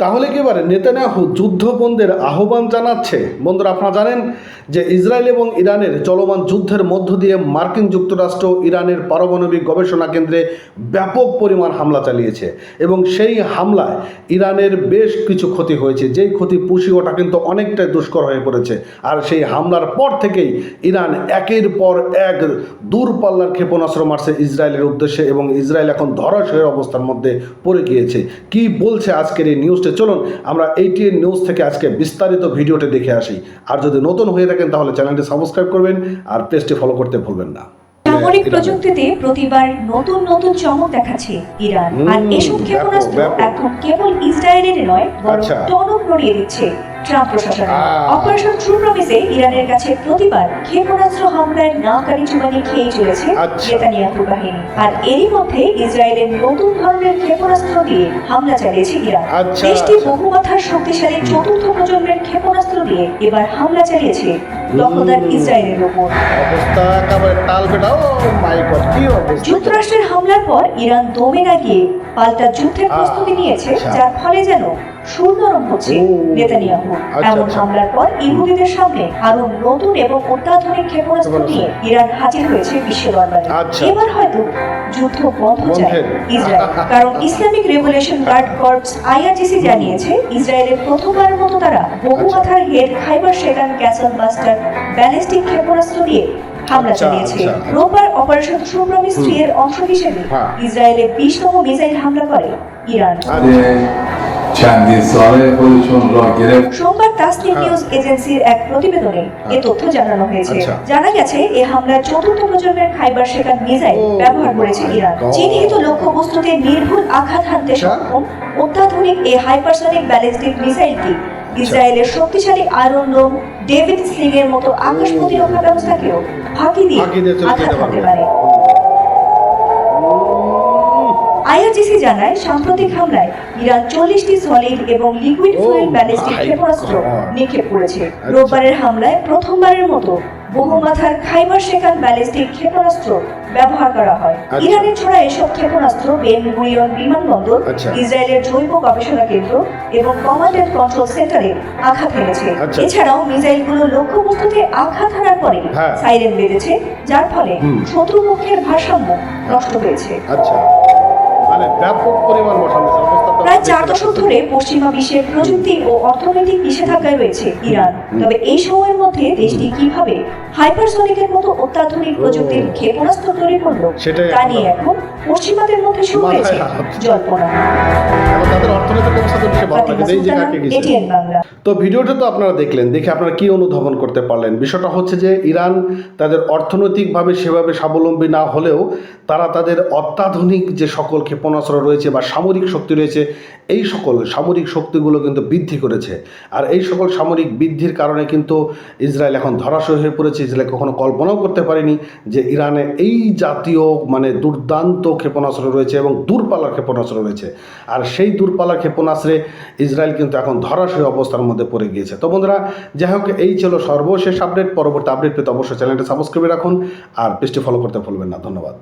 তাহলে কি এবারে নেতানিয়াহু যুদ্ধবন্ধের আহ্বান জানাচ্ছে? বন্ধুরা, আপনারা জানেন যে ইসরায়েল এবং ইরানের চলমান যুদ্ধের মধ্য দিয়ে মার্কিন যুক্তরাষ্ট্র ইরানের পারমাণবিক গবেষণা কেন্দ্রে ব্যাপক পরিমাণ হামলা চালিয়েছে এবং সেই হামলায় ইরানের বেশ কিছু ক্ষতি হয়েছে। যেই ক্ষতি পুষি ওটা কিন্তু অনেকটাই দুষ্কর হয়ে পড়েছে। আর সেই হামলার পর থেকেই ইরান একের পর এক দূরপাল্লার ক্ষেপণাস্ত্র মারছে ইসরায়েলের উদ্দেশ্যে এবং ইসরায়েল এখন ধরাশয়ের অবস্থার মধ্যে পড়ে গিয়েছে। কি বলছে আজকের এই নিউজটা চলুন আমরা এইটিএন নিউজ থেকে আজকে বিস্তারিত ভিডিওটি দেখে আসি আর যদি নতুন হয়ে থাকেন তাহলে চ্যানেলটি সাবস্ক্রাইব করবেন আর পেজটি ফলো করতে ভুলবেন না সামরিক প্রযুক্তিতে প্রতিবার নতুন নতুন চমক দেখাচ্ছে ইরান আর এসব ক্ষেপণাস্ত্র। এখন কেবল ইসরায়েলের নয় বরং আচ্ছা। টনক নড়িয়ে দিচ্ছে ট্রাম্প প্রশাসন। অপারেশন ট্রু প্রমিসে ইরানের কাছে প্রতিবার ক্ষেপণাস্ত্র হামলায় চুবানি খেয়ে চলেছে আচ্ছা। নেতানিয়াহু বাহিনী। আর এরই মধ্যে ইসরায়েলের নতুন ধরনের ক্ষেপণাস্ত্র দিয়ে হামলা চালিয়েছে ইরান। আচ্ছা, দেশটি শক্তিশালী চতুর্থ প্রজন্মের ক্ষেপণাস্ত্র দিয়ে এবার হামলা চালিয়েছে দখলদার হুম। ইসরায়েলের উপর অবস্থা একেবারে টাল বেটা মাই গড কি অবস্থা। যুক্তরাষ্ট্রের হামলার পর ইরান দমে না গিয়ে পাল্টা যুদ্ধের প্রস্তুতি নিয়েছে আচ্ছা। যার ফলে যেন সুরনরম হচ্ছে নেতানিয়াহু আচ্ছা, এমন আচ্ছা। হামলার পর ইহুদিদের সামনে আরও নতুন এবং অত্যাধুনিক ক্ষেপণাস্ত্র। নিয়ে ইরান হাজির হয়েছে বিশ্ব দরবারে আচ্ছা। এবার হয়তো যুদ্ধ বন্ধ চায় ইসরায়েল কারণ Islamic revolution guard corps IRGC জানিয়েছে ইসরায়েলের প্রথমবারের মতো তারা বহুমাথার হেড খাইবার শেখান ক্যাসল বাস্টার ব্যালিস্টিক ক্ষেপণাস্ত্র দিয়ে হামলা চালিয়েছে। রোববার অপারেশন ট্রু প্রমিস থ্রি এর অংশ হিসেবে হ্যাঁ। ইসরায়েলে বিশতম মিসাইল হামলা করে ইরান সোমবার তাসনিম নিউজ এজেন্সির এক প্রতিবেদনে এ তথ্য জানানো হয়েছে। জানা গেছে এ হামলায় চতুর্থ প্রজন্মের খাইবার শেখার মিসাইল ব্যবহার করেছে ইরান। চিহ্নিত লক্ষ্যবস্তুতে নির্ভুল আঘাত হানতে সক্ষম অত্যাধুনিক এই হাইপারসনিক ব্যালিস্টিক মিসাইলটি ইসরায়েলের শক্তিশালী আয়রন ডোম ডেভিড স্লিং এর মতো আকাশ প্রতিরক্ষা ব্যবস্থাকেও ফাঁকি দিয়ে আঘাত হতে পারে। আইআরজিসি জানায় সাম্প্রতিক হামলায় ইরান চল্লিশটি সলিড এবং লিকুইড ফুয়েল ব্যালিস্টিক ক্ষেপণাস্ত্র নিক্ষেপ করেছে আচ্ছা। রোববারের হামলায় প্রথমবারের মতো বহুমাথার খাইবার শেখান ব্যালিস্টিক ক্ষেপণাস্ত্র ব্যবহার করা হয় আচ্ছা। ইরানের ছোড়া এসব ক্ষেপণাস্ত্র বেন গুরিয়ন বিমানবন্দর আচ্ছা। ইসরায়েলের জৈব গবেষণা কেন্দ্র এবং কমান্ড এন্ড কন্ট্রোল সেন্টারে আঘাত হেনেছে। এছাড়াও মিসাইলগুলো লক্ষ্যবস্তুতে আঘাত হানার পরে হ্যাঁ। সাইরেন বেজেছে যার ফলে। শত্রুপক্ষের ভারসাম্য নষ্ট হয়েছে আচ্ছা মানে ব্যাপক পরিমাণ বসানো। চার দশক ধরে পশ্চিমা বিশ্বের প্রযুক্তি ও অর্থনৈতিক নিষেধাজ্ঞায় রয়েছে ইরান। তবে এই সময়ের মধ্যে দেশটি কীভাবে হাইপারসনিকের মতো অত্যাধুনিক প্রযুক্তির ক্ষেপণাস্ত্র তৈরি করল তা নিয়ে এখন পশ্চিমাদের মধ্যে শুরু হয়েছে জল্পনা। তো ভিডিওটা তো আপনারা দেখলেন দেখে আপনারা কি অনুধাবন করতে পারলেন? বিষয়টা হচ্ছে যে ইরান তাদের অর্থনৈতিকভাবে সেভাবে স্বাবলম্বী না হলেও তারা তাদের অত্যাধুনিক যে সকল ক্ষেপণাস্ত্র রয়েছে বা সামরিক শক্তি রয়েছে এই সকল সামরিক শক্তিগুলো কিন্তু বৃদ্ধি করেছে। আর এই সকল সামরিক বৃদ্ধির কারণে কিন্তু ইসরায়েল এখন ধরাশয় হয়ে পড়েছে। ইসরায়েল কখনো কল্পনাও করতে পারেনি যে ইরানে এই জাতীয় মানে দুর্দান্ত ক্ষেপণাস্ত্র রয়েছে এবং দূরপাল্লার ক্ষেপণাস্ত্র রয়েছে। আর সেই দূরপাল্লার ক্ষেপণাস্ত্রে ইসরায়েল কিন্তু এখন ধরাশয় অবস্থার মধ্যে পড়ে গিয়েছে। তো বন্ধুরা, যাই হোক, এই ছিল সর্বশেষ আপডেট। পরবর্তী আপডেট পেতে অবশ্যই চ্যানেলটা সাবস্ক্রাইব রাখুন। আর পেজটি ফলো করতে ভুলবেন না। ধন্যবাদ।